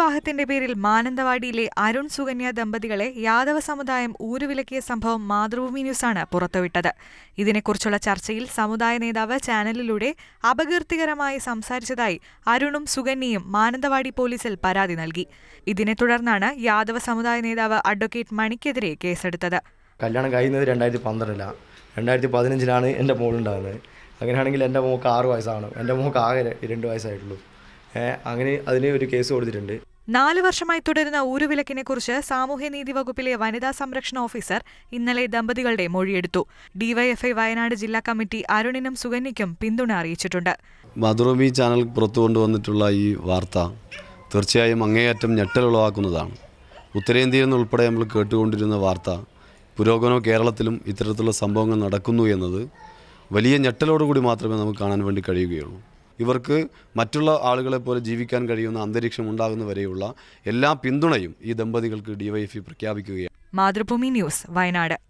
പുനർവിവാഹത്തിന്റെ പേരിൽ മാനന്തവാടിയിലെ അരുൺ സുകന്യ ദമ്പതികളെ യാദവ സമുദായം ഊരുവിലക്കിയ സംഭവം മാതൃഭൂമി ന്യൂസാണ് പുറത്തുവിട്ടത്. ഇതിനെക്കുറിച്ചുള്ള ചർച്ചയിൽ സമുദായ നേതാവ് ചാനലിലൂടെ അപകീർത്തികരമായി സംസാരിച്ചതായി അരുണും സുകന്യയും മാനന്തവാടി പോലീസിൽ പരാതി നൽകി. ഇതിനെ തുടർന്നാണ് യാദവ സമുദായ നേതാവ് അഡ്വക്കേറ്റ് മണിക്കെതിരെ കേസെടുത്തത്. കല്യാണം കഴിയുന്നത് രണ്ടായിരത്തി പന്ത്രണ്ടിലാണ് രണ്ടായിരത്തി പതിനഞ്ചിലാണ് എന്റെ മോളുണ്ടാകുന്നത്. അങ്ങനെയാണെങ്കിൽ എന്റെ മോൾക്ക് ആറ് വയസ്സാണ്. എന്റെ മോൾക്ക് ആകെ രണ്ട് വയസ്സായിട്ടുള്ളൂ. അങ്ങനെ അതിന് ഒരു കേസ് കൊടുത്തിട്ടുണ്ട്. നാല് വർഷമായി തുടരുന്ന ഊരുവിലക്കിനെക്കുറിച്ച് സാമൂഹ്യനീതി വകുപ്പിലെ വനിതാ സംരക്ഷണ ഓഫീസർ ഇന്നലെ ദമ്പതികളുടെ മൊഴിയെടുത്തു. ഡിവൈഎഫ്ഐ വയനാട് ജില്ലാ കമ്മിറ്റി അരുണിനും സുകന്യയ്ക്കും പിന്തുണ അറിയിച്ചിട്ടുണ്ട്. മാതൃഭൂമി ചാനൽ പുറത്തു കൊണ്ടുവന്നിട്ടുള്ള ഈ വാർത്ത തീർച്ചയായും അങ്ങേയറ്റം ഞെട്ടലുളവാക്കുന്നതാണ് ഉത്തരേന്ത്യയിൽ നിന്നുൾപ്പെടെ നമ്മൾ കേട്ടുകൊണ്ടിരുന്ന വാർത്ത പുരോഗമന കേരളത്തിലും ഇത്തരത്തിലുള്ള സംഭവങ്ങൾ നടക്കുന്നു എന്നത് വലിയ ഞെട്ടലോടുകൂടി മാത്രമേ നമുക്ക് കാണാൻ വേണ്ടി കഴിയുകയുള്ളൂ. ഇവർക്ക് മറ്റുള്ള ആളുകളെ പോലെ ജീവിക്കാൻ കഴിയുന്ന അന്തരീക്ഷം ഉണ്ടാകുന്നവരെയുള്ള എല്ലാ പിന്തുണയും ഈ ദമ്പതികൾക്ക് ഡിവൈഎഫ്ഇ പ്രഖ്യാപിക്കുകയാണ്. മാതൃഭൂമി ന്യൂസ് വയനാട്.